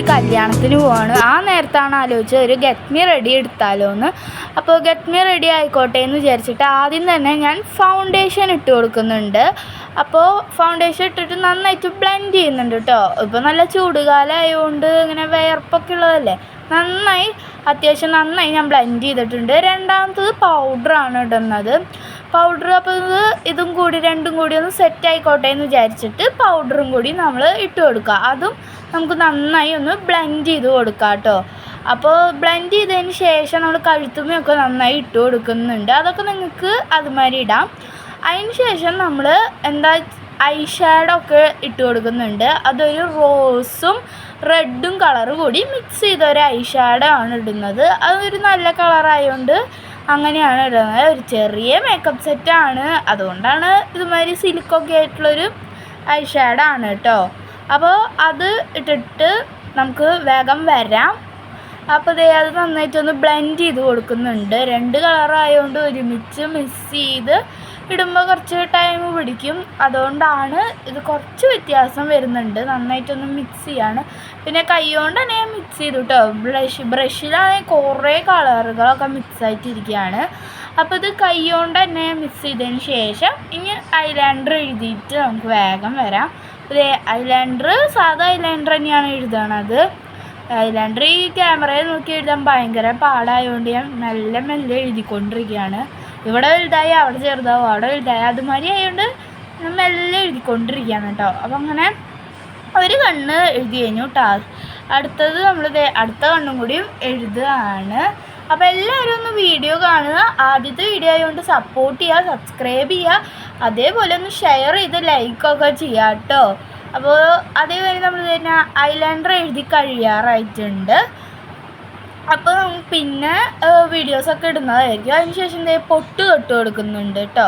കല്യാണത്തിന് പോവാണ്. ആ നേരത്താണ് ആലോചിച്ചത് ഒരു ഗെറ്റ് റെഡി എടുത്താലോ എന്ന്. അപ്പോൾ ഗെറ്റ് റെഡി ആയിക്കോട്ടെ എന്ന് വിചാരിച്ചിട്ട് ആദ്യം തന്നെ ഞാൻ ഫൗണ്ടേഷൻ ഇട്ട് കൊടുക്കുന്നുണ്ട്. അപ്പോൾ ഫൗണ്ടേഷൻ ഇട്ടിട്ട് നന്നായിട്ട് ബ്ലെൻഡ് ചെയ്യുന്നുണ്ട് കേട്ടോ ഇപ്പോൾ നല്ല ചൂടുകാലം ആയതുകൊണ്ട് ഇങ്ങനെ വിയർപ്പൊക്കെ ഉള്ളതല്ലേ? നന്നായി അത്യാവശ്യം നന്നായി ഞാൻ ബ്ലെൻഡ് ചെയ്തിട്ടുണ്ട്. രണ്ടാമത്തത് പൗഡറാണ് ഇടുന്നത്. പൗഡർ അപ്പോൾ ഇത് ഇതും കൂടി രണ്ടും കൂടി ഒന്ന് സെറ്റ് ആയിക്കോട്ടെ എന്ന് വിചാരിച്ചിട്ട് പൗഡറും കൂടി നമ്മൾ ഇട്ട് കൊടുക്കുക. അതും നമുക്ക് നന്നായി ഒന്ന് ബ്ലെൻഡ് ചെയ്ത് കൊടുക്കുക കേട്ടോ. അപ്പോൾ ബ്ലെൻഡ് ചെയ്തതിന് ശേഷം നമ്മൾ കഴുത്തുമ്മയൊക്കെ നന്നായി ഇട്ട് കൊടുക്കുന്നുണ്ട്. അതൊക്കെ നിങ്ങൾക്ക് അതുമാതിരി ഇടാം. അതിന് ശേഷം നമ്മൾ എന്താ ഐ ഷാഡോ ഒക്കെ ഇട്ട് കൊടുക്കുന്നുണ്ട്. അതൊരു റോസും റെഡും കളർ കൂടി മിക്സ് ചെയ്ത ഒരു ഐ ഷാഡോ ആണ് ഇടുന്നത്. അതൊരു നല്ല കളറായതുകൊണ്ട് അങ്ങനെയാണ് ഇടുന്നത് ഒരു ചെറിയ മേക്കപ്പ് സെറ്റാണ് അതുകൊണ്ടാണ് ഇതുമാതിരി സിലിക്കൊക്കെ ആയിട്ടുള്ളൊരു ഐ ഷാഡാണ് കേട്ടോ. അപ്പോൾ അത് ഇട്ടിട്ട് നമുക്ക് വേഗം വരാം. അപ്പോൾ ദേ അത് നന്നായിട്ടൊന്ന് ബ്ലെൻഡ് ചെയ്ത് കൊടുക്കുന്നുണ്ട്. രണ്ട് കളറായതുകൊണ്ട് ഒരുമിച്ച് മിക്സ് ചെയ്ത് ഇടുമ്പോൾ കുറച്ച് ടൈം പിടിക്കും. അതുകൊണ്ടാണ് ഇത് കുറച്ച് വ്യത്യാസം വരുന്നുണ്ട്. നന്നായിട്ടൊന്ന് മിക്സ് ചെയ്യാണ്. പിന്നെ കൈകൊണ്ട് തന്നെ ഞാൻ മിക്സ് ചെയ്തു കേട്ടോ ബ്രഷ് ബ്രഷിലാണെങ്കിൽ കുറേ കളറുകളൊക്കെ മിക്സ് ആയിട്ടിരിക്കുകയാണ് അപ്പോൾ ഇത് കൈകൊണ്ട് തന്നെ മിക്സ് ചെയ്തതിന് ശേഷം ഇനി ഐലാൻഡർ എഴുതിയിട്ട് നമുക്ക് വേഗം വരാം. ഇത് ഐലാൻഡർ സാധാ ഐലാൻഡർ തന്നെയാണ് എഴുതണത്. ഐലൈനർ ഈ ക്യാമറയിൽ നോക്കി എഴുതാൻ ഭയങ്കര പാടായതുകൊണ്ട് ഞാൻ മെല്ലെ മെല്ലെ എഴുതിക്കൊണ്ടിരിക്കുകയാണ്. ഇവിടെ വലുതായി അവിടെ ചെറുതാവും അവിടെ വലുതായി. അതുമാതിരി ആയതുകൊണ്ട് മെല്ലെ എഴുതിക്കൊണ്ടിരിക്കുകയാണ് കേട്ടോ. അപ്പം അങ്ങനെ ഒരു കണ്ണ് എഴുതി കഴിഞ്ഞു കേട്ടോ അടുത്തത് നമ്മൾ അടുത്ത കണ്ണും കൂടിയും എഴുതുകയാണ്. അപ്പോൾ എല്ലാവരും ഒന്ന് വീഡിയോ കാണുക. ആദ്യത്തെ വീഡിയോ ആയതുകൊണ്ട് സപ്പോർട്ട് ചെയ്യുക സബ്സ്ക്രൈബ് ചെയ്യുക. അതേപോലെ ഒന്ന് ഷെയർ ചെയ്ത് ലൈക്കൊക്കെ ചെയ്യാം കേട്ടോ അപ്പോൾ അതേപോലെ നമ്മൾ തന്നെ ഐലൈനർ എഴുതി കഴിയാറായിട്ടുണ്ട്. അപ്പോൾ പിന്നെ വീഡിയോസൊക്കെ ഇടുന്നതായിരിക്കും. അതിനുശേഷം പൊട്ട് തൊട്ട് കൊടുക്കുന്നുണ്ട് കേട്ടോ